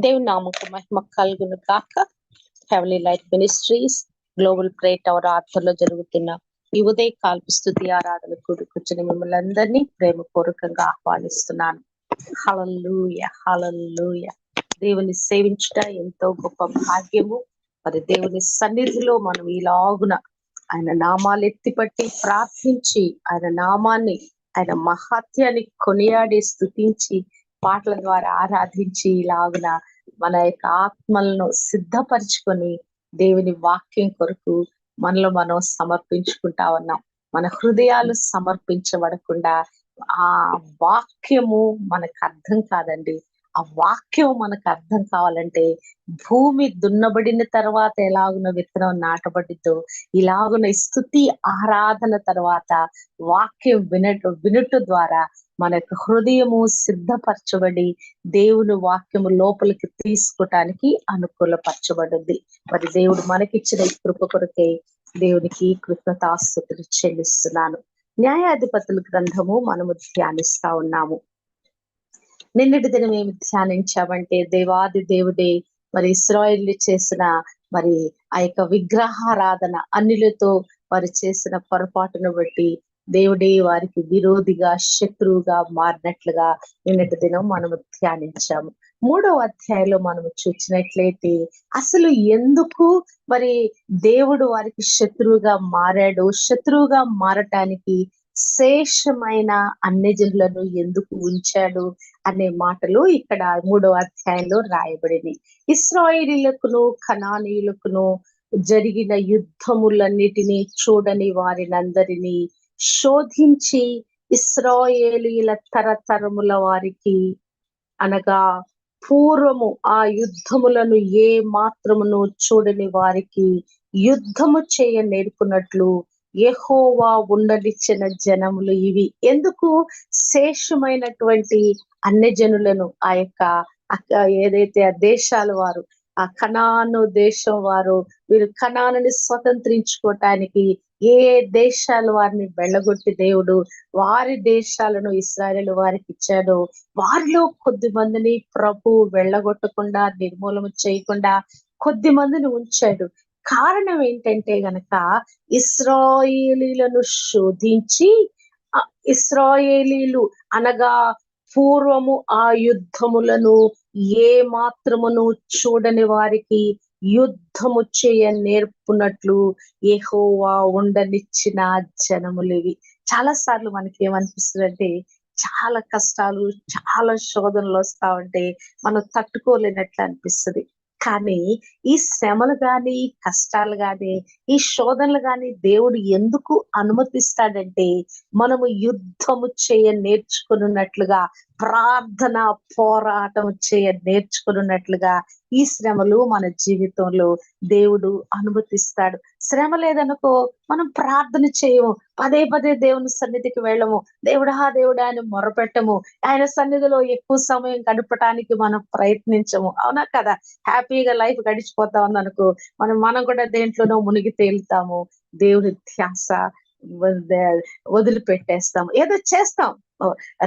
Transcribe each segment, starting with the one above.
దేవుని నామకు మహిమ కలుగును కాక Heavenly Light Ministries Global Prayer Hour ఆధ్వర్యంలో జరుగుతున్న ఈ ఉదయ కాల్పు స్థుతి ఆరాధన కూడుకొచ్చిన మిమ్మల్ని అందరినీ ప్రేమపూర్వకంగా ఆహ్వానిస్తున్నాను. హలల్లుయ హలల్లుయ దేవుని సేవించుట ఎంతో గొప్ప భాగ్యము. మరి దేవుని సన్నిధిలో మనం ఇలాగున ఆయన నామాలు ఎత్తిపట్టి ప్రార్థించి ఆయన నామాన్ని ఆయన మహత్యాన్ని కొనియాడి స్థుతించి పాటల ద్వారా ఆరాధించి ఇలాగున మన యొక్క ఆత్మలను సిద్ధపరచుకొని దేవుని వాక్యం కొరకు మనలో మనం సమర్పించుకుంటా ఉన్నాం. మన హృదయాలు సమర్పించబడకుండా ఆ వాక్యము మనకు అర్థం కాదండి. ఆ వాక్యం మనకు అర్థం కావాలంటే భూమి దున్నబడిన తర్వాత ఎలాగున విత్తనం నాటబడిద్దో ఇలాగున స్థుతి ఆరాధన తర్వాత వాక్యం వినట వినుట ద్వారా మన యొక్క హృదయము సిద్ధపరచబడి దేవుని వాక్యము లోపలికి తీసుకోవటానికి అనుకూలపరచబడింది. మరి దేవుడు మనకిచ్చిన ఈ కృప కొరకే దేవునికి కృతజ్ఞతాస్తుతులు చెల్లిస్తున్నాను. న్యాయాధిపతుల గ్రంథము మనము ధ్యానిస్తా ఉన్నాము. నిన్నటి దినం ఏమి ధ్యానించామంటే దేవాది దేవుడే మరి ఇస్రాయిల్ చేసిన మరి ఆ యొక్క విగ్రహారాధన అన్నిలతో వారు చేసిన పొరపాటును బట్టి దేవుడే వారికి విరోధిగా శత్రువుగా మారినట్లుగా నిన్నటి దినం మనము ధ్యానించాము. మూడవ అధ్యాయంలో మనము చూసినట్లయితే అసలు ఎందుకు మరి దేవుడు వారికి శత్రువుగా మారాడు? శత్రువుగా మారటానికి శేషమైన అన్యజనులను ఎందుకు ఉంచాడు అనే మాటలు ఇక్కడ మూడవ అధ్యాయంలో రాయబడింది ఇస్రాయిలీలకును కనానీయులకును జరిగిన యుద్ధములన్నిటినీ చూడని వారినందరినీ శోధించి ఇస్రాయేలీల తరతరముల వారికి అనగా పూర్వము ఆ యుద్ధములను ఏ మాత్రమును చూడని వారికి యుద్ధము చేయ నేర్పునట్లు ఎహోవా ఉండనిచ్చిన జనములు ఇవి. ఎందుకు? శేషమైనటువంటి అన్యజనులను ఆ యొక్క ఏదైతే ఆ దేశాల వారు ఆ కణాను దేశం వారు వీరు కణాలను స్వతంత్రించుకోవటానికి ఏ దేశాలు వారిని వెళ్ళగొట్టి దేవుడు? వారి దేశాలను ఇస్రాయలు వారికి ఇచ్చాడు. వారిలో కొద్ది మందిని ప్రభు వెళ్ళగొట్టకుండా నిర్మూలన చేయకుండా కొద్ది మందిని ఉంచాడు. కారణం ఏంటంటే గనక ఇస్రాయేలీలను శోధించి ఇస్రాయేలీలు అనగా పూర్వము ఆ యుద్ధములను ఏ మాత్రమును చూడని వారికి యుద్ధము చేయ నేర్పునట్లు ఏహోవా ఉండనిచ్చిన జనములు ఇవి. చాలా సార్లు మనకి ఏమనిపిస్తుందంటే చాలా కష్టాలు చాలా శోధనలు వస్తా ఉంటే మనం తట్టుకోలేనట్లు అనిపిస్తుంది. కానీ ఈ శ్రమలు గాని కష్టాలు గాని ఈ శోధనలు గాని దేవుడు ఎందుకు అనుమతిస్తాడంటే మనము యుద్ధము చేయ నేర్చుకున్నట్లుగా ప్రార్థన పోరాటం చేయ నేర్చుకున్నట్లుగా ఈ శ్రమలు మన జీవితంలో దేవుడు అనుమతిస్తాడు. శ్రమ లేదనుకో మనం ప్రార్థన చేయము. పదే పదే దేవుని సన్నిధికి వెళ్ళము. దేవుడా దేవుడా అని మొరపెట్టము. ఆయన సన్నిధిలో ఎక్కువ సమయం గడపటానికి మనం ప్రయత్నించము. అవునా కదా? హ్యాపీగా లైఫ్ గడిచిపోతా ఉందనుకో మనం మనం కూడా దేంట్లోనో మునిగి తేలుతాము. దేవుని ధ్యాస వదిలిపెట్టేస్తాం ఏదో చేస్తాం.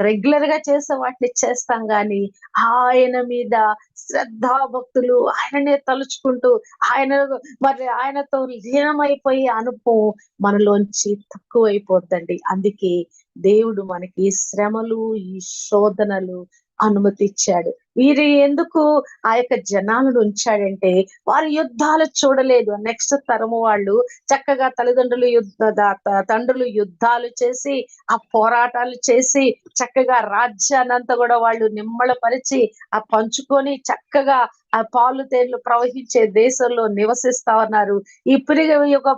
రెగ్యులర్గా చేసే వాటిని చేస్తాం గాని ఆయన మీద శ్రద్ధాభక్తులు ఆయననే తలుచుకుంటూ ఆయన మరి ఆయనతో లీనమైపోయే అనుభవం మనలోంచి తక్కువైపోద్దండి. అందుకే దేవుడు మనకి శ్రమలు ఈ శోధనలు అనుమతి ఇచ్చాడు వీరు ఎందుకు ఆ యొక్క జనాలను ఉంచాడంటే వారి యుద్ధాలు చూడలేదు. నెక్స్ట్ తరము వాళ్ళు చక్కగా తల్లిదండ్రులు యుద్ధ తండ్రులు యుద్ధాలు చేసి ఆ పోరాటాలు చేసి చక్కగా రాజ్యాన్నంతా కూడా వాళ్ళు నిమ్మళపరిచి ఆ పంచుకొని చక్కగా ఆ పాలు తేళ్ళు ప్రవహించే దేశంలో నివసిస్తా ఉన్నారు. ఈ పెరిగి యొక్క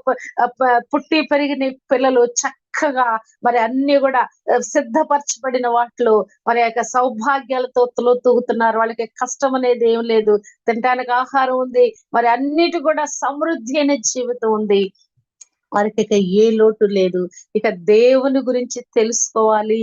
పుట్టి పెరిగిన పిల్లలు చక్క చక్కగా మరి అన్ని కూడా సిద్ధపరచబడిన వాటిలో మరి యొక్క సౌభాగ్యాలతో తూగుతున్నారు. వాళ్ళకి కష్టం అనేది ఏం లేదు. తినడానికి ఆహారం ఉంది. మరి అన్నిటి కూడా సమృద్ధి అనే జీవితం ఉంది. వారికి ఇక ఏ లోటు లేదు. ఇక దేవుని గురించి తెలుసుకోవాలి.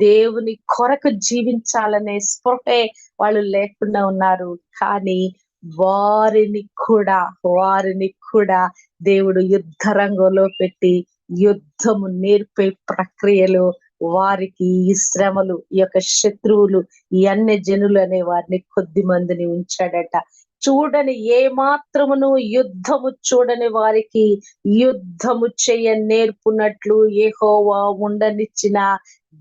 దేవుని కొరకు జీవించాలనే స్పృహే వాళ్ళు లేకుండా ఉన్నారు. కానీ వారిని కూడా వారిని కూడా దేవుడు యుద్ధ రంగంలో పెట్టి యుద్ధము నేర్పే ప్రక్రియలో వారికి ఈ శ్రమలు ఈ యొక్క శత్రువులు ఈ అన్య జనులు అనే వారిని కొద్ది మందిని ఉంచాడట. చూడని ఏ మాత్రమును యుద్ధము చూడని వారికి యుద్ధము చేయ నేర్పునట్లు ఏహోవా ఉండనిచ్చిన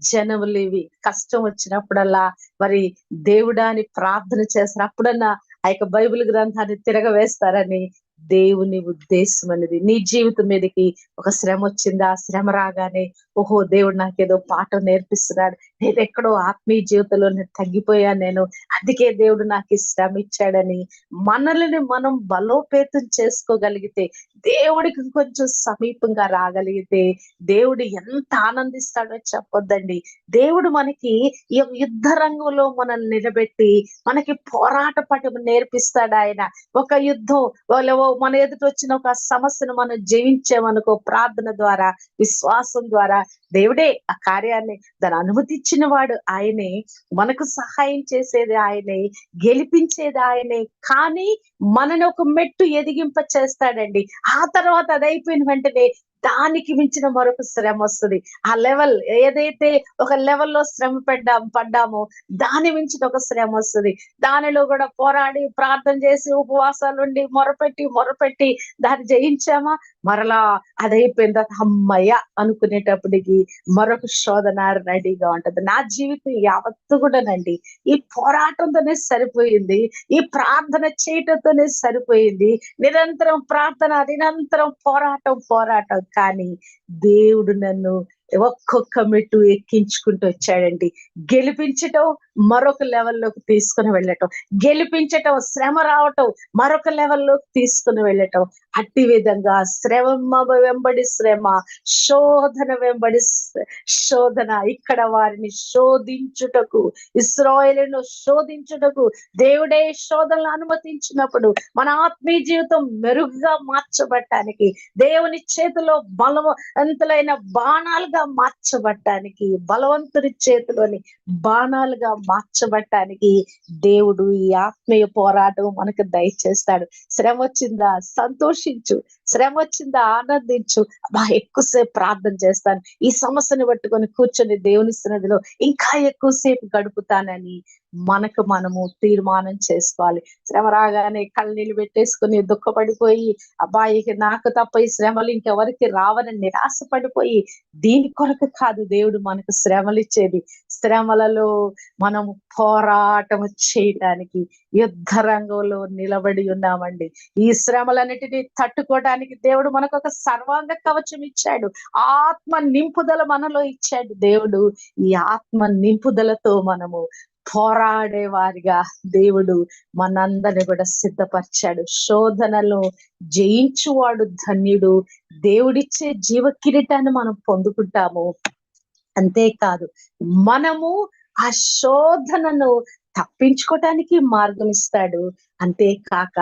జనములు ఇవి. కష్టం వచ్చినప్పుడల్లా మరి దేవుడాని ప్రార్థన చేస్తారు అప్పుడన్నా ఆ యొక్క బైబిల్ గ్రంథాన్ని తిరగవేస్తారని దేవుని ఉద్దేశం అనేది నీ జీవితం మీదకి ఒక శ్రమ వచ్చిందా? శ్రమ రాగానే ఓహో దేవుడు నాకేదో పాఠం నేర్పిస్తున్నాడు. నేను ఎక్కడో ఆత్మీయ జీవితంలో నేను తగ్గిపోయాను నేను. అందుకే దేవుడు నాకు ఈ శ్రమ ఇచ్చాడని మనల్ని మనం బలోపేతం చేసుకోగలిగితే దేవుడికి కొంచెం సమీపంగా రాగలిగితే దేవుడు ఎంత ఆనందిస్తాడో చెప్పొద్దండి. దేవుడు మనకి ఈ యుద్ధ రంగంలో మనల్ని నిలబెట్టి మనకి పోరాట పటం నేర్పిస్తాడు ఆయన. ఒక యుద్ధం వాళ్ళ- మన ఎదుట వచ్చిన ఒక సమస్యను మనం జయించామనుకో ప్రార్థన ద్వారా విశ్వాసం ద్వారా దేవుడే ఆ కార్యాన్ని దాని అనుమతిచ్చిన వాడు ఆయనే. మనకు సహాయం చేసేది ఆయనే గెలిపించేది ఆయనే. కానీ మనని ఒక మెట్టు ఎదిగింప చేస్తాడండి ఆ తర్వాత అది అయిపోయిన వెంటనే దానికి మించిన మరొక శ్రమ వస్తుంది. ఆ లెవెల్ ఏదైతే ఒక లెవెల్లో శ్రమ పడ్డాం పడ్డామో దాని మించిన ఒక శ్రమ వస్తుంది. దానిలో కూడా పోరాడి ప్రార్థన చేసి ఉపవాసాలు ఉండి మొరపెట్టి మొరపెట్టి దాన్ని జయించామా? మరలా అదైపోయిన తర్వాత అమ్మయ్య! అనుకునేటప్పటికి మరొక శోధన రెడీగా ఉంటది. నా జీవితం యావత్తు కూడానండి ఈ పోరాటంతోనే సరిపోయింది ఈ ప్రార్థన చేయటంతోనే సరిపోయింది. నిరంతరం ప్రార్థన నిరంతరం పోరాటం పోరాటం. కానీ దేవుడు నన్ను ఒక్కొక్క మెట్టు ఎక్కించుకుంటూ వచ్చాడండి. గెలిపించటం మరొక లెవెల్లోకి తీసుకుని వెళ్ళటం. గెలిపించటం శ్రమ రావటం మరొక లెవెల్లోకి తీసుకుని వెళ్ళటం. అట్టి విధంగా శ్రమ వెంబడి శ్రమ శోధన వెంబడి శోధన ఇక్కడ వారిని శోధించుటకు ఇస్రాయలను శోధించుటకు దేవుడే శోధనలు అనుమతించినప్పుడు మన ఆత్మీయ జీవితం మెరుగ్గా మార్చబట్టానికి దేవుని చేతిలో బలవంతులైన బాణాలుగా మార్చబట్టానికి బలవంతుని చేతిలోని బాణాలుగా మార్చబట్టానికి దేవుడు ఈ ఆత్మీయ పోరాటం మనకు దయచేస్తాడు. శ్రమ వచ్చిందా? సంతోషించు. శ్రమ వచ్చిందా? ఆనందించు. బా ఎక్కువసేపు ప్రార్థన చేస్తాను. ఈ సమస్యను పట్టుకొని కూర్చొని దేవుని సన్నిధిలో ఇంకా ఎక్కువసేపు గడుపుతానని మనకు మనము తీర్మానం చేసుకోవాలి. శ్రమ రాగానే కళ్ళనీళ్ళు పెట్టేసుకుని దుఃఖపడిపోయి అబ్బాయికి నాకు తప్ప ఈ శ్రమలు ఇంకెవరికి రావని నిరాశపడిపోయి దీని కొరకు కాదు దేవుడు మనకు శ్రమలు ఇచ్చేది శ్రమలలో మనము పోరాటం చేయటానికి యుద్ధ రంగంలో నిలబడి ఉన్నామండి. ఈ శ్రమలన్నిటినీ తట్టుకోవడానికి దేవుడు మనకు ఒక సర్వాంగ కవచం ఇచ్చాడు. ఆత్మ నింపుదల మనలో ఇచ్చాడు దేవుడు. ఈ ఆత్మ నింపుదలతో మనము పోరాడే వారిగా దేవుడు మనందరిని కూడా సిద్ధపరిచాడు. శోధనలో జయించువాడు ధన్యుడు. దేవుడిచ్చే జీవ కిరీటాన్ని మనం పొందుకుంటాము. అంతేకాదు మనము ఆ శోధనను తప్పించుకోవటానికి మార్గం ఇస్తాడు. అంతేకాక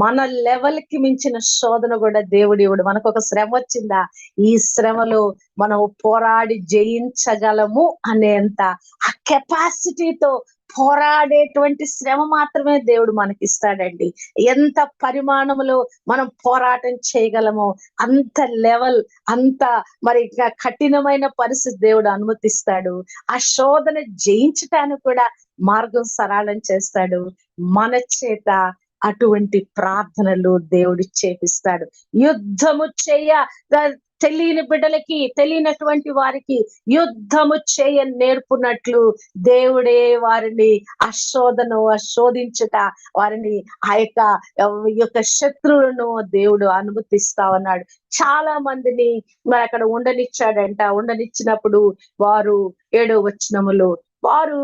మన లెవెల్కి మించిన శోధన కూడా దేవుడు ఇవ్వడు. మనకు ఒక శ్రమ వచ్చిందా? ఈ శ్రమలో మనం పోరాడి జయించగలము అనేంత ఆ కెపాసిటీతో పోరాడేటువంటి శ్రమ మాత్రమే దేవుడు మనకి ఇస్తాడండి ఎంత పరిమాణంలో మనం పోరాటం చేయగలమో అంత లెవెల్ అంత మరి కఠినమైన పరిస్థితి దేవుడు అనుమతిస్తాడు. ఆ శోధన జయించటానికి కూడా మార్గం సరళం చేస్తాడు. మన చేత అటువంటి ప్రార్థనలు దేవుడు చేపిస్తాడు. యుద్ధము చేయ తెలియని బిడ్డలకి తెలియనటువంటి వారికి యుద్ధము చేయ నేర్పునట్లు దేవుడే వారిని అశోధను అశోధించుట వారిని ఆ యొక్క యొక్క శత్రువులను దేవుడు అనుమతిస్తా ఉన్నాడు. చాలా మందిని మరి అక్కడ ఉండనిచ్చాడంట. ఉండనిచ్చినప్పుడు వారు ఏడో వచ్చినములు వారు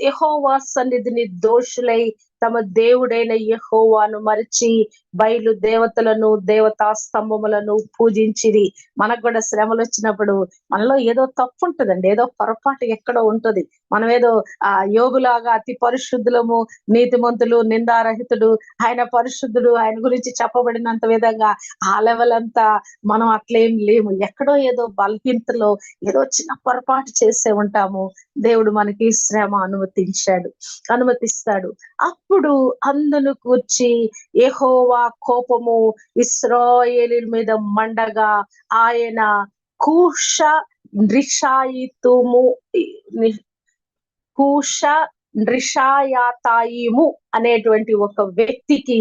యెహోవా సన్నిధిని దోషులై తమ దేవుడైన యహోవాను మరిచి బయలు దేవతలను దేవతా స్తంభములను పూజించిరి. మనకు కూడా శ్రమలు వచ్చినప్పుడు మనలో ఏదో తప్పు ఉంటుందండి. ఏదో పొరపాటు ఎక్కడో ఉంటది. మనం ఏదో ఆ యోగులాగా అతి పరిశుద్ధులము నీతిమంతులు నిందారహితుడు ఆయన పరిశుద్ధుడు ఆయన గురించి చెప్పబడినంత విధంగా ఆ లెవెల్ అంతా మనం అట్లేం లేము. ఎక్కడో ఏదో బలహీనతలో ఏదో చిన్న పొరపాటు చేసే ఉంటాము. దేవుడు మనకి శ్రమ అనుమతించాడు అనుమతిస్తాడు. అప్పుడు అందును కూర్చి ఎహోవా కోపము ఇస్రాయేలీల మీద మండగా ఆయన కూష నృషాయితుము కూష నృషాయాతాయిము అనేటువంటి ఒక వ్యక్తికి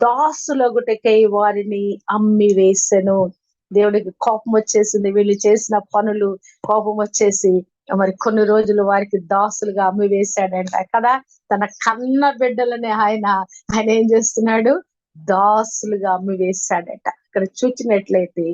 దాసులగుటకై వారిని అమ్మి వేసెను దేవుడికి కోపం వచ్చేసింది. వీళ్ళు చేసిన పనులు కోపం వచ్చేసి మరి కొన్ని రోజులు వారికి దాసులుగా అమ్మి వేశాడంట కదా. తన కన్న బిడ్డలనే ఆయన ఆయన ఏం చేస్తున్నాడు? దాసులుగా అమ్మి వేశాడట. ఇక్కడ చూచినట్లయితే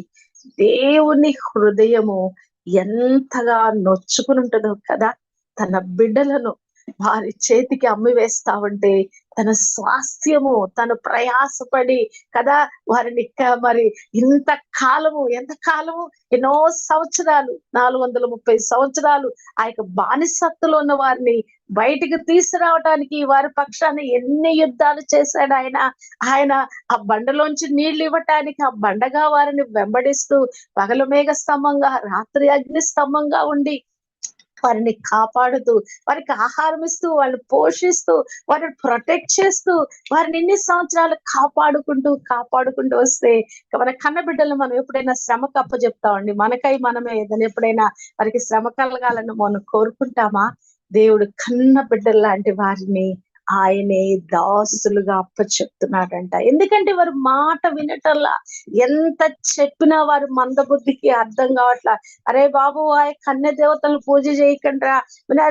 దేవుని హృదయము ఎంతగా నొచ్చుకుని ఉంటుందో కదా. తన బిడ్డలను వారి చేతికి అమ్మి వేస్తా ఉంటే తన స్వాస్థ్యము తను ప్రయాసపడి కదా? వారిని మరి ఇంత కాలము ఎంత కాలము? ఎన్నో సంవత్సరాలు నాలుగు వందల ముప్పై సంవత్సరాలు ఆ యొక్క బానిసత్తులో ఉన్న వారిని బయటికి తీసుకురావడానికి వారి పక్షాన ఎన్ని యుద్ధాలు చేశాడు ఆయన? ఆయన ఆ బండలోంచి నీళ్ళు ఇవ్వటానికి ఆ బండగా వారిని వెంబడిస్తూ పగలు మేఘ స్తంభంగా రాత్రి అగ్ని స్తంభంగా ఉండి వారిని కాపాడుతూ వారికి ఆహారం ఇస్తూ వాళ్ళని పోషిస్తూ వారిని ప్రొటెక్ట్ చేస్తూ వారిని ఎన్ని సంవత్సరాలు కాపాడుకుంటూ కాపాడుకుంటూ వస్తే మన కన్న బిడ్డలు మనం ఎప్పుడైనా శ్రమ కప్పజెప్తామండి. మనకై మనమే ఏదైనా ఎప్పుడైనా వారికి శ్రమ కలగాలని మనం కోరుకుంటామా? దేవుడు కన్న బిడ్డల లాంటి వారిని ఆయనే దాసులుగా అప్పచెప్తున్నాడంట. ఎందుకంటే వారు మాట వినటల్లా ఎంత చెప్పినా వారు మందబుద్ధికి అర్థం కావట్లా. అరే బాబు ఆ కన్య దేవతలను పూజ చేయకండి రా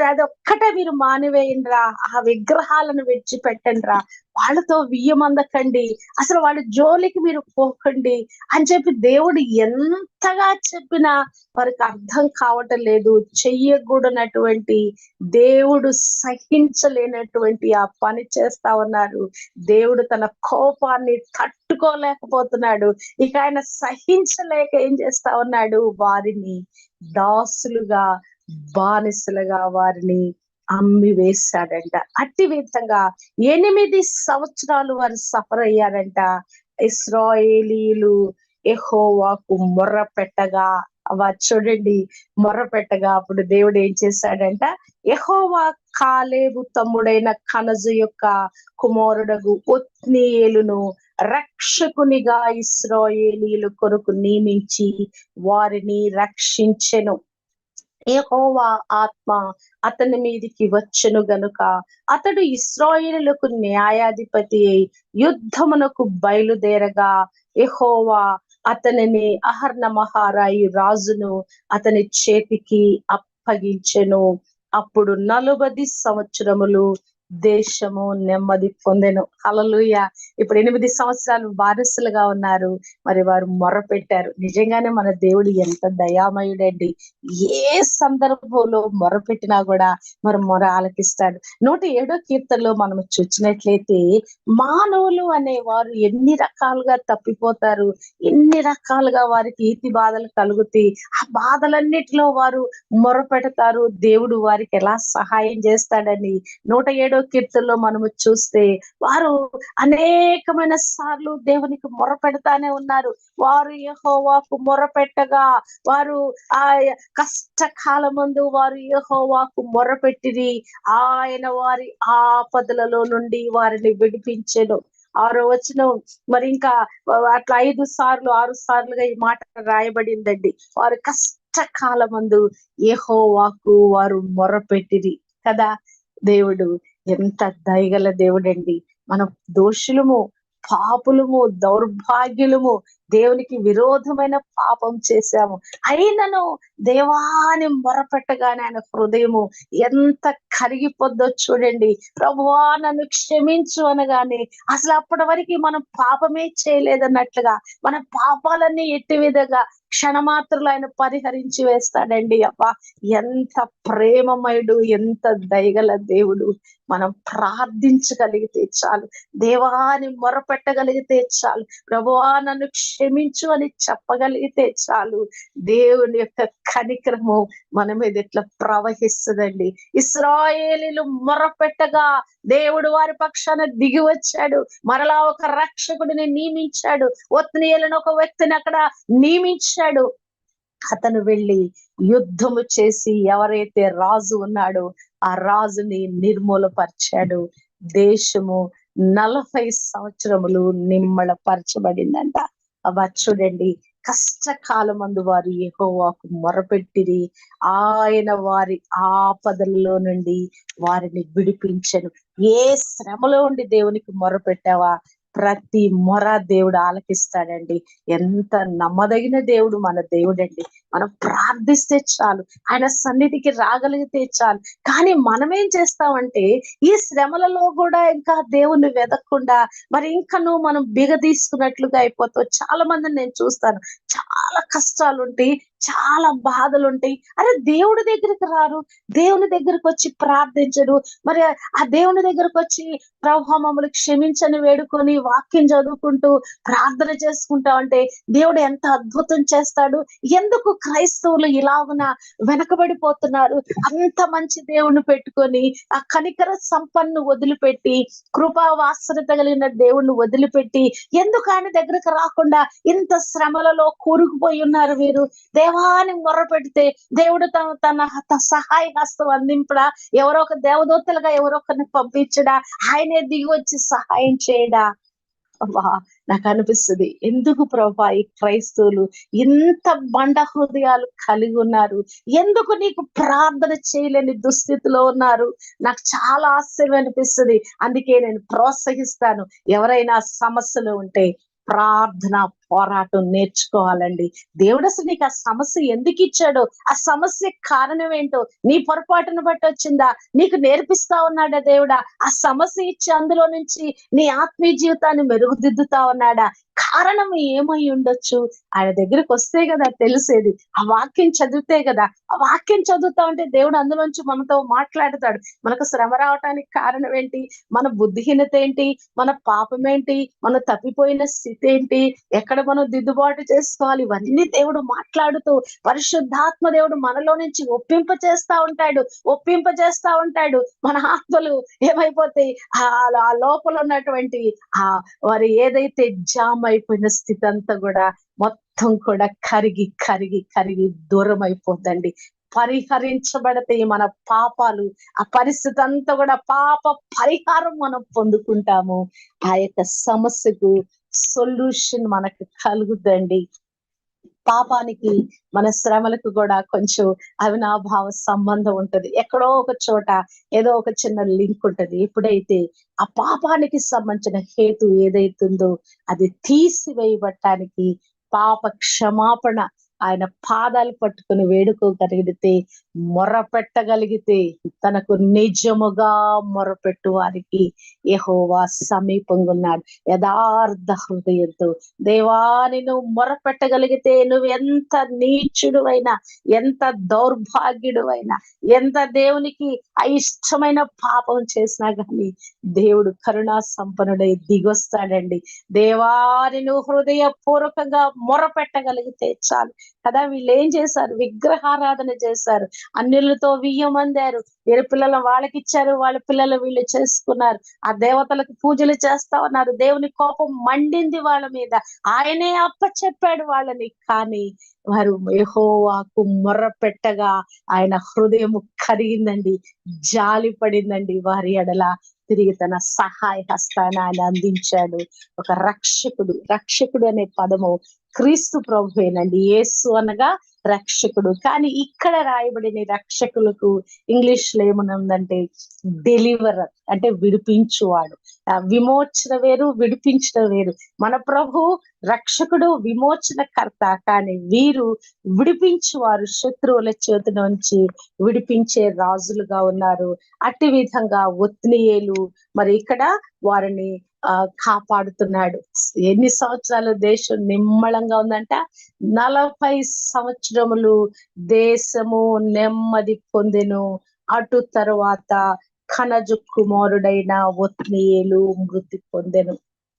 అది ఒక్కటే మీరు మానివేయండిరా. ఆ విగ్రహాలను విడిచిపెట్టండిరా. వాళ్ళతో వియ్యమందకండి. అసలు వాళ్ళ జోలికి మీరు పోకండి అని చెప్పి దేవుడు ఎంతగా చెప్పినా వారికి అర్థం కావటం లేదు. చెయ్యకూడనటువంటి దేవుడు సహించలేనటువంటి ఆ పని చేస్తా ఉన్నారు. దేవుడు తన కోపాన్ని తట్టుకోలేకపోతున్నాడు. ఇక ఆయన సహించలేక ఏం చేస్తా ఉన్నాడు? వారిని దాసులుగా బానిసలుగా వారిని అమ్మి వేశాడంట. అట్టి విధంగా ఎనిమిది సంవత్సరాలు వారు సఫర్ అయ్యారంట. ఇస్రాయేలీలు ఎహోవాకు మొర్ర పెట్టగా వారు చూడండి మొర్ర పెట్టగా అప్పుడు దేవుడు ఏం చేశాడంట? ఎహోవా కాలేబు తమ్ముడైన కనజు యొక్క కుమారుడగు ఒత్నీయేలును రక్షకునిగా ఇస్రాయేలీలు కొరకు నియమించి వారిని రక్షించెను. యెహోవా ఆత్మ అతని మీదికి వచ్చెను గనుక అతడు ఇస్రాయిలకు న్యాయాధిపతి అయి యుద్ధమునకు బయలుదేరగా ఎహోవా అతనిని అహర్ణ మహారాయి రాజును అతని చేతికి అప్పగించెను. అప్పుడు నలుబది సంవత్సరములు దేశము నెమ్మది పొందెను. అలలుయ ఇప్పుడు ఎనిమిది సంవత్సరాలు వారసులుగా ఉన్నారు. మరి వారు మొరపెట్టారు. నిజంగానే మన దేవుడు ఎంత దయామయుడండి. ఏ సందర్భంలో మొరపెట్టినా కూడా మరి మొర ఆలకిస్తాడు. నూట ఏడో కీర్తనలో మనం చూసినట్లయితే మానవులు అనే వారు ఎన్ని రకాలుగా తప్పిపోతారు. ఎన్ని రకాలుగా వారికి ఈతి బాధలు కలుగుతాయి ఆ బాధలన్నిటిలో వారు మొరపెడతారు. దేవుడు వారికి ఎలా సహాయం చేస్తాడని నూట ఏడో కీర్తనలో మనము చూస్తే వారు అనేకమైన సార్లు దేవునికి మొర పెడతానే ఉన్నారు. వారు యహోవాకు మొర పెట్టగా వారు ఆ కష్టకాల ముందు వారు మొర పెట్టిరి ఆయన వారి ఆపదలలో నుండి వారిని విడిపించను. ఆరో వచనం మరి ఇంకా అట్లా ఐదు సార్లు ఆరు సార్లుగా ఈ మాట రాయబడిందండి. వారు కష్టకాల మందు యహోవాకు వారు మొరపెట్టిరి. కదా దేవుడు? ఎంత దయగల దేవుడండి. మనం దోషులము పాపులము దౌర్భాగ్యులము దేవునికి విరోధమైన పాపం చేశాము. అయినను దేవాని మొరపెట్టగానే ఆయన హృదయము ఎంత కరిగిపోద్దో చూడండి. ప్రభువా నన్ను క్షమించు అనగానే అసలు అప్పటి వరకు మనం పాపమే చేయలేదన్నట్లుగా మన పాపాలన్నీ ఎట్టి విధంగా క్షణమాత్రలు ఆయన పరిహరించి వేస్తాడండి అబ్బా. ఎంత ప్రేమమయుడు ఎంత దయగల దేవుడు మనం ప్రార్థించగలిగితే చాలు. దేవాన్ని మొరపెట్టగలిగితే చాలు. ప్రభువా నన్ను క్షమించు అని చెప్పగలిగితే చాలు. దేవుని యొక్క కనిక్రమం మన మీద ఎట్లా ప్రవహిస్తుందండి. ఇస్రాయేలీలు మొరపెట్టగా దేవుడు వారి పక్షాన దిగి వచ్చాడు. మరలా ఒక రక్షకుడిని నియమించాడు. ఒత్నీయులను ఒక వ్యక్తిని అక్కడ నియమించాడు. అతను వెళ్ళి యుద్ధము చేసి ఎవరైతే రాజు ఉన్నాడో ఆ రాజుని నిర్మూలపరిచాడు. దేశము నలభై సంవత్సరములు నిమ్మళపరచబడిందంట. అవ చూడండి కష్టకాలమందు వారు యెహోవాకు మొరపెట్టిరి. ఆయన వారి ఆపదల్లో నుండి వారిని విడిపించను. ఏ శ్రమలో ఉండి దేవునికి మొరపెట్టావా? ప్రతి మొర దేవుడు ఆలకిస్తాడండి. ఎంత నమ్మదగిన దేవుడు మన దేవుడండి. మనం ప్రార్థిస్తే చాలు. ఆయన సన్నిధికి రాగలిగితే చాలు. కానీ మనం ఏం చేస్తామంటే ఈ శ్రమలలో కూడా ఇంకా దేవుణ్ణి వెదక్కుండా మరి ఇంకను మనం బిగ తీసుకున్నట్లుగా అయిపోతావు చాలా మందిని నేను చూస్తాను. చాలా కష్టాలు ఉంటాయి చాలా బాధలు ఉంటాయి అరే దేవుడి దగ్గరికి రారు. దేవుని దగ్గరకు వచ్చి ప్రార్థించరు. మరి ఆ దేవుని దగ్గరకు వచ్చి ప్రభు మమ్మల్ని క్షమించని వేడుకొని వాక్యం చదువుకుంటూ ప్రార్థన చేసుకుంటా అంటే దేవుడు ఎంత అద్భుతం చేస్తాడు. ఎందుకు క్రైస్తవులు ఇలాగున వెనకబడిపోతున్నారు? అంత మంచి దేవుణ్ణి పెట్టుకొని ఆ కనికర సంపన్ను వదిలిపెట్టి కృపా వాసనత కలిగిన దేవుణ్ణి వదిలిపెట్టి ఎందుకు ఆయన దగ్గరకు రాకుండా ఇంత శ్రమలలో కూరుకుపోయి ఉన్నారు వీరు? దేవాన్ని మొర్ర పెడితే దేవుడు తన తన సహాయ హస్తం అందింపడా. ఎవరో ఒక దేవదూతలుగా ఎవరో ఒకరిని పంపించడా. ఆయనే దిగి వచ్చి సహాయం చేయడా. నాకు అనిపిస్తుంది ఎందుకు ప్రభా ఈ క్రైస్తవులు ఇంత బండ హృదయాలు కలిగి ఉన్నారు? ఎందుకు నీకు ప్రార్థన చేయలేని దుస్థితిలో ఉన్నారు? నాకు చాలా ఆశ్చర్యం అనిపిస్తుంది. అందుకే నేను ప్రోత్సహిస్తాను. ఎవరైనా సమస్యలు ఉంటే ప్రార్థన పోరాటం నేర్చుకోవాలండి. దేవుడు అసలు నీకు ఆ సమస్య ఎందుకు ఇచ్చాడు ఆ సమస్య కారణం ఏంటో నీ పొరపాటును బట్టి వచ్చిందా? నీకు నేర్పిస్తా ఉన్నాడా దేవుడా? ఆ సమస్య ఇచ్చి అందులో నుంచి నీ ఆత్మీయ జీవితాన్ని మెరుగుదిద్దుతా ఉన్నాడా? కారణం ఏమై ఉండొచ్చు? ఆయన దగ్గరికి వస్తే కదా తెలిసేది. ఆ వాక్యం చదివితే కదా ఆ వాక్యం చదువుతా ఉంటే దేవుడు అందులోంచి మనతో మాట్లాడతాడు. మనకు శ్రమ రావటానికి కారణం ఏంటి? మన బుద్ధిహీనత ఏంటి? మన పాపం ఏంటి? మన తప్పిపోయిన స్థితి ఏంటి? ఎక్కడ మనం దిద్దుబాటు చేసుకోవాలి. ఇవన్నీ దేవుడు మాట్లాడుతూ పరిశుద్ధాత్మ దేవుడు మనలో నుంచి ఒప్పింప చేస్తా ఉంటాడు. ఒప్పింప చేస్తా ఉంటాడు. మన ఆత్మలు ఏమైపోతాయి? ఆ లోపల ఉన్నటువంటి ఆ వారి ఏదైతే జామ్ అయిపోయిన స్థితి అంతా కూడా మొత్తం కూడా కరిగి కరిగి కరిగి దూరం అయిపోతండి పరిహరించబడితే మన పాపాలు. ఆ పరిస్థితి అంతా కూడా పాప పరిహారం మనం పొందుకుంటాము. ఆ యొక్క సమస్యకు సొల్యూషన్ మనకు కలుగుద్దండి. పాపానికి మన శ్రమలకు కూడా కొంచెం అవినాభావ సంబంధం ఉంటది. ఎక్కడో ఒక చోట ఏదో ఒక చిన్న లింక్ ఉంటది. ఎప్పుడైతే ఆ పాపానికి సంబంధించిన హేతు ఏదైతుందో అది తీసివేయబట్టానికి పాప క్షమాపణ ఆయన పాదాలు పట్టుకుని వేడుకోగలిగితే మొర పెట్టగలిగితే తనకు నిజముగా మొరపెట్టు వారికి యహోవా సమీపంగా ఉన్నాడు యథార్థ హృదయంతో దేవాని నువ్వు మొరపెట్టగలిగితే నువ్వు ఎంత నీచుడు ఎంత దౌర్భాగ్యుడు అయినా ఎంత దేవునికి అయిష్టమైన పాపం చేసినా కానీ దేవుడు కరుణా సంపన్నుడై దిగొస్తాడండి. దేవాని నువ్వు హృదయపూర్వకంగా మొరపెట్టగలిగితే చాలు. కదా వీళ్ళు ఏం చేశారు? విగ్రహారాధన చేశారు. అన్యులతో వియ్యం అందారు. వీరి పిల్లలు వాళ్ళకి ఇచ్చారు వాళ్ళ పిల్లలు వీళ్ళు చేసుకున్నారు. ఆ దేవతలకు పూజలు చేస్తా ఉన్నారు. దేవుని కోపం మండింది వాళ్ళ మీద. ఆయనే అప్ప చెప్పాడు వాళ్ళని. కానీ వారు యెహోవాకు మొర్ర పెట్టగా ఆయన హృదయం కరిగిందండి. జాలి పడిందండి. వారి ఎడల తిరిగి తన సహాయ హస్తాన్ని ఆయన అందించాడు. ఒక రక్షకుడు రక్షకుడు అనే పదము క్రీస్తు ప్రభువేనండి. యేసు అనగా రక్షకుడు. కానీ ఇక్కడ రాయబడిన రక్షకులకు ఇంగ్లీష్లో ఏమనుందంటే డెలివరర్ అంటే విడిపించువాడు. విమోచన వేరు విడిపించడం వేరు. మన ప్రభు రక్షకుడు విమోచన కర్త కానీ వీరు విడిపించువారు. శత్రువుల చేతి నుంచి విడిపించే రాజులుగా ఉన్నారు. అట్టి విధంగా ఒత్నియేలు. మరి ఇక్కడ వారిని కాపాడుతున్నాడు. ఎన్ని సంవత్సరాలు దేశం నిమ్మళంగా ఉందంట? నలభై సంవత్సరములు దేశము నెమ్మది పొందెను. అటు తరువాత ఖనజు కుమారుడైన ఒత్నియేలు మృతి పొందెను.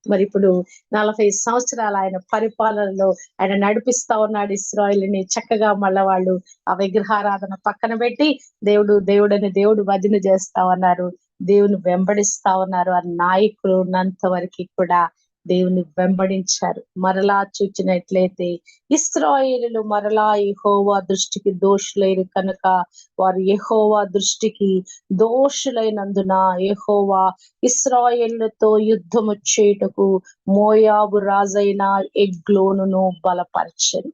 మరి ఇప్పుడు నలభై సంవత్సరాలు ఆయన పరిపాలనలో ఆయన నడిపిస్తా ఉన్నాడు ఇస్రాయిల్ని. చక్కగా మళ్ళా వాళ్ళు ఆ విగ్రహారాధన పక్కన పెట్టి దేవుడు దేవుడని దేవుడు భజన చేస్తా ఉన్నారు. దేవుని వెంబడిస్తా ఉన్నారు. ఆ నాయకులు ఉన్నంత వరకు కూడా దేవుని వెంబడించారు. మరలా చూచినట్లయితే ఇస్రాయేలు మరలా యహోవా దృష్టికి దోషులైరు కనుక వారు యహోవా దృష్టికి దోషులైనందున యహోవా ఇస్రాయేళ్ళతో యుద్ధము చేయుటకు మోయాబు రాజైన ఎగ్లోను బలపరచను.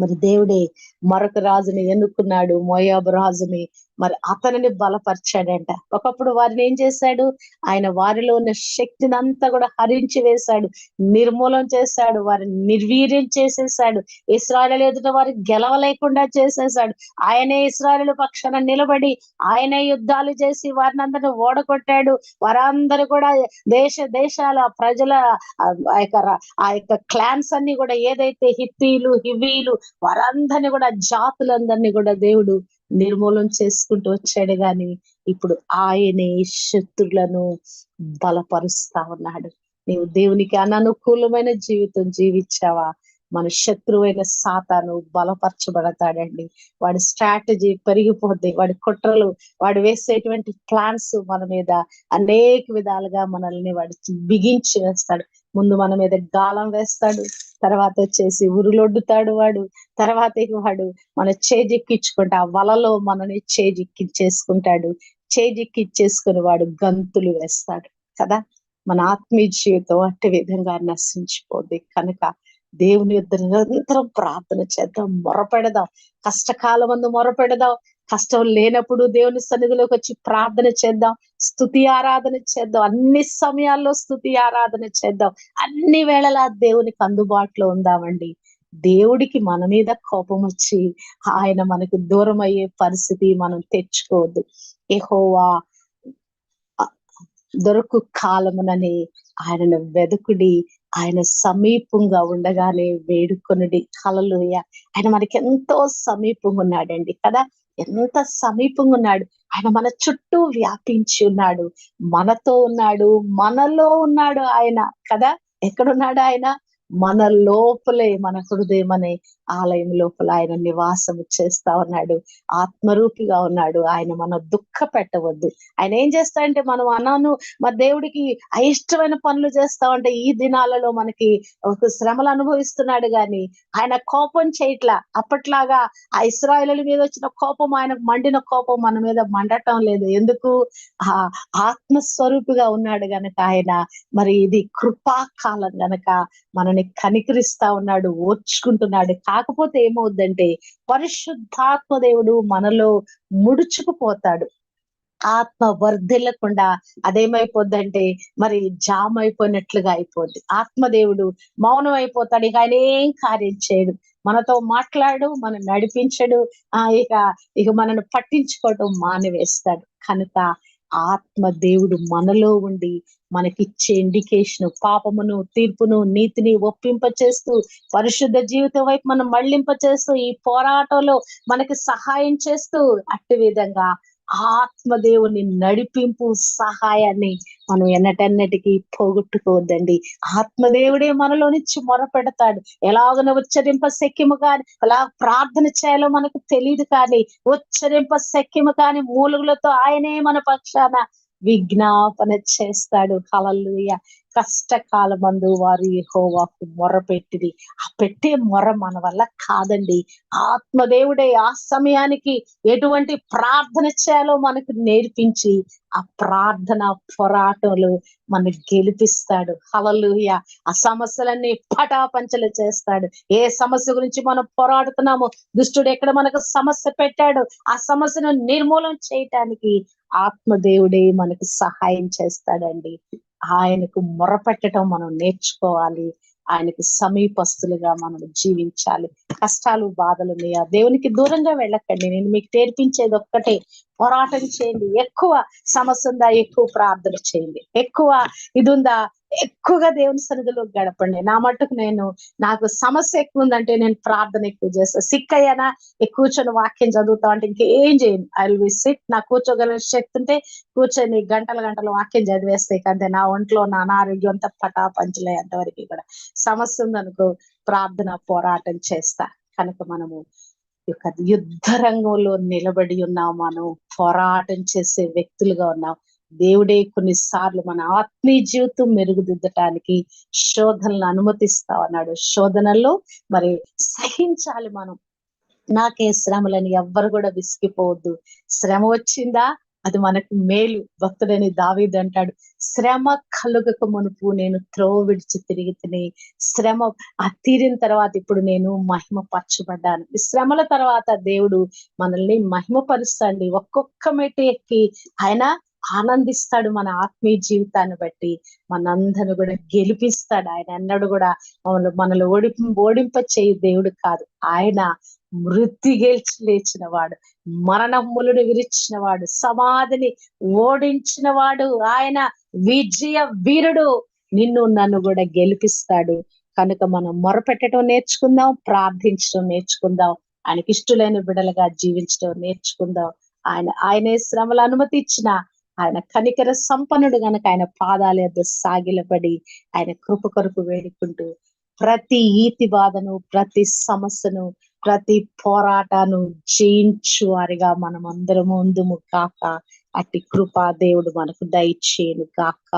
మరి దేవుడే మరొక రాజుని ఎన్నుకున్నాడు. మోయాబు రాజుని మరి అతనిని బలపరిచాడంట. ఒకప్పుడు వారిని ఏం చేశాడు? ఆయన వారిలో ఉన్న శక్తిని అంతా కూడా హరించి వేశాడు. నిర్మూలం చేశాడు. వారిని నిర్వీర్యం చేసేసాడు ఇస్రాయలు ఎదుట వారి గెలవలేకుండా చేసేసాడు ఆయనే ఇస్రాయలు పక్షాన నిలబడి ఆయనే యుద్ధాలు చేసి వారిని అందరినీ ఓడగొట్టాడు. వారందరూ కూడా దేశ దేశాల ప్రజల ఆ యొక్క ఆ యొక్క క్లాన్స్ అన్ని కూడా ఏదైతే హిత్తీలు హివీలు వారందరినీ కూడా జాతులందరినీ కూడా దేవుడు నిర్మూలన చేసుకుంటూ వచ్చాడు గాని ఇప్పుడు ఆయనే శత్రులను బలపరుస్తా ఉన్నాడు. నీవు దేవునికి అననుకూలమైన జీవితం జీవించావా? మన శత్రువైన సాతాను బలపరచబడతాడండి. వాడి స్ట్రాటజీ పెరిగిపోద్ది వాడి కుట్రలు వాడు వేసేటువంటి ప్లాన్స్ మన మీద అనేక విధాలుగా మనల్ని వాడు బిగించి వేస్తాడు ముందు మన మీద గాలం వేస్తాడు తర్వాత వచ్చేసి ఉరులొడ్డుతాడు వాడు తర్వాత వాడు మన చేజెక్కించుకుంటా ఆ వలలో మనని చేజెక్కించేసుకుంటాడు చేజెక్కించేసుకుని వాడు గంతులు వేస్తాడు కదా? మన ఆత్మీయ జీవితం అట్టి విధంగా నశించిపోద్ది. కనుక దేవుని యొద్ద నిరంతరం ప్రార్థన చేద్దాం మొరపెడదాం కష్టకాలం అందు మొరపెడదాం కష్టం లేనప్పుడు దేవుని సన్నిధిలోకి వచ్చి ప్రార్థన చేద్దాం స్తుతి ఆరాధన చేద్దాం అన్ని సమయాల్లో స్తుతి ఆరాధన చేద్దాం. అన్ని వేళలా దేవునికి అందుబాటులో ఉందామండి. దేవుడికి మన మీద కోపం వచ్చి ఆయన మనకు దూరం అయ్యే పరిస్థితి మనం తెచ్చుకోవద్దు. ఎహోవా దొరకు కాలమునని ఆయనను వెదుకుడి ఆయన సమీపంగా ఉండగానే వేడుకొనుడి. కలలుయ ఆయన మనకి ఎంతో సమీపంగా ఉన్నాడండి కదా. ఎంత సమీపంగా ఉన్నాడు. ఆయన మన చుట్టూ వ్యాపించి ఉన్నాడు. మనతో ఉన్నాడు. మనలో ఉన్నాడు ఆయన. కదా? ఎక్కడున్నాడు ఆయన? మన లోపలే మన హృదయం అనే ఆలయం లోపల ఆయన నివాసము చేస్తా ఉన్నాడు. ఆత్మరూపిగా ఉన్నాడు. ఆయన మన దుఃఖ పెట్టవద్దు. ఆయన ఏం చేస్తాడంటే మనం అన్నాను మా దేవుడికి అయిష్టమైన పనులు చేస్తా ఉంటే ఈ దినాలలో మనకి ఒక శ్రమలు అనుభవిస్తున్నాడు గాని ఆయన కోపం చేయట్లా. అప్పట్లాగా ఆ ఇస్రాయలు మీద వచ్చిన కోపం ఆయనకు మండిన కోపం మన మీద మండటం లేదు. ఎందుకు? ఆ ఆత్మస్వరూపిగా ఉన్నాడు గనక ఆయన. మరి ఇది కృపాకాలం గనక మనని కనికరిస్తా ఉన్నాడు ఓర్చుకుంటున్నాడు. కాకపోతే ఏమవుద్దంటే పరిశుద్ధాత్మ దేవుడు మనలో ముడుచుకుపోతాడు. ఆత్మ వర్ధిల్లకుండా అదేమైపోద్దంటే మరి జామ్ అయిపోయినట్లుగా అయిపోద్ది. ఆత్మదేవుడు మౌనం అయిపోతాడు ఇక ఆయన ఏం కార్యం చేయడు. మనతో మాట్లాడు మనం నడిపించడు ఆ ఇక ఇక మనను పట్టించుకోవటం మానివేస్తాడు. కనుక ఆత్మ దేవుడు మనలో ఉండి మనకిచ్చే ఇండికేషన్ పాపమును తీర్పును నీతిని ఒప్పింప చేస్తూ పరిశుద్ధ జీవితం వైపు మనం మళ్ళింప చేస్తూ ఈ పోరాటంలో మనకి సహాయం చేస్తూ అట్టి విధంగా ఆత్మదేవుని నడిపింపు సహాయాన్ని మనం ఎన్నటన్నిటికీ పోగొట్టుకోవద్దండి. ఆత్మదేవుడే మనలో నుంచి మొరపెడతాడు. ఎలాగన ఉచ్చరింప శక్యము కాని ఎలా ప్రార్థన చేయాలో మనకు తెలియదు కానీ ఉచ్చరింప శక్యము కాని మూలుగులతో ఆయనే మన పక్షాన విజ్ఞాపన చేస్తాడు. హల్లెలూయా. కష్టకాల మందు వారు యహోవాకు మొర పెట్టిది ఆ పెట్టే మొర మన వల్ల కాదండి. ఆత్మదేవుడే ఆ సమయానికి ఎటువంటి ప్రార్థన చేయాలో మనకు నేర్పించి ఆ ప్రార్థన పోరాటంలో మనకు గెలిపిస్తాడు. హలలుయ ఆ సమస్యలన్నీ పటాపంచలు చేస్తాడు. ఏ సమస్య గురించి మనం పోరాడుతున్నామో దుష్టుడు ఎక్కడ మనకు సమస్య పెట్టాడు? ఆ సమస్యను నిర్మూలన చేయటానికి ఆత్మదేవుడే మనకు సహాయం చేస్తాడండి. ఆయనకు మొరపెట్టడం మనం నేర్చుకోవాలి. ఆయనకు సమీపస్తులుగా మనం జీవించాలి. కష్టాలు బాధలు ఉన్నాయా? దేవునికి దూరంగా వెళ్ళకండి. నేను మీకు నేర్పించేది ఒక్కటే. పోరాటం చేయండి. ఎక్కువ సమస్య ఉందా? ఎక్కువ ప్రార్థన చేయండి. ఎక్కువ ఇది ఉందా? ఎక్కువగా దేవుని సన్నిధిలో గడపండి. నా మట్టుకు నేను నాకు సమస్య ఎక్కువ ఉందంటే నేను ప్రార్థన ఎక్కువ చేస్తా. సిక్ అయ్యానా ఎక్కువ కూర్చొని వాక్యం చదువుతా అంటే ఇంకేం చేయను. ఐ విల్ సిట్ నా కూర్చోగల శక్తి ఉంటే కూర్చొని గంటల గంటలు వాక్యం చదివేస్తాయి కంటే నా ఒంట్లో నా అనారోగ్యం అంతా పటా పంచలే అంతవరకు కూడా. సమస్య ఉందనుకో ప్రార్థన పోరాటం చేస్తా. కనుక మనము యొక్క యుద్ధ రంగంలో నిలబడి ఉన్నాం మనం పోరాటం చేసే వ్యక్తులుగా ఉన్నాం దేవుడే కొన్నిసార్లు మన ఆత్మీయ జీవితం మెరుగుదిద్దటానికి శోధనలు అనుమతిస్తా అన్నాడు శోధనల్లో మరి సహించాలి మనం. నాకే శ్రమలని ఎవ్వరు కూడా విసిగిపోవద్దు. శ్రమ వచ్చిందా? అది మనకు మేలు. భక్తుడని దావీదు అంటాడు శ్రమ కలుగక మునుపు నేను త్రోవ విడిచి తిరిగి తిని శ్రమ ఆ తీరిన తర్వాత ఇప్పుడు నేను మహిమ పరచబడ్డాను శ్రమల తర్వాత దేవుడు మనల్ని మహిమపరుస్తాండి. ఒక్కొక్క మెట్టు ఎక్కి ఆయన ఆనందిస్తాడు మన ఆత్మీయ జీవితాన్ని బట్టి. మనందరిని కూడా గెలిపిస్తాడు. ఆయన అన్నాడు కూడా మనల్ని మనల్ని ఓడి ఓడింప చేయి దేవుడు కాదు. ఆయన మృతి గెలిచి లేచిన వాడు మరణములను విరిచిన వాడు సమాధిని ఓడించిన వాడు ఆయన విజయ వీరుడు. నిన్ను నన్ను కూడా గెలిపిస్తాడు. కనుక మనం మొరపెట్టడం నేర్చుకుందాం ప్రార్థించడం నేర్చుకుందాం ఆయనకి ఇష్టలైన బిడలుగా జీవించడం నేర్చుకుందాం. ఆయన ఆయనే శ్రమలు అనుమతి ఇచ్చిన ఆయన కనికర సంపన్నుడు గనక ఆయన పాదాల యొద్ద సాగిలపడి ఆయన కృప కొరకు వేడుకుంటూ ప్రతి ఈతి బాధను ప్రతి సమస్యను ప్రతి పోరాటాను జయించు వారిగా మనం అందరం ముందుము కాక అట్టి కృపా దేవుడు మనకు దయచేయను కాక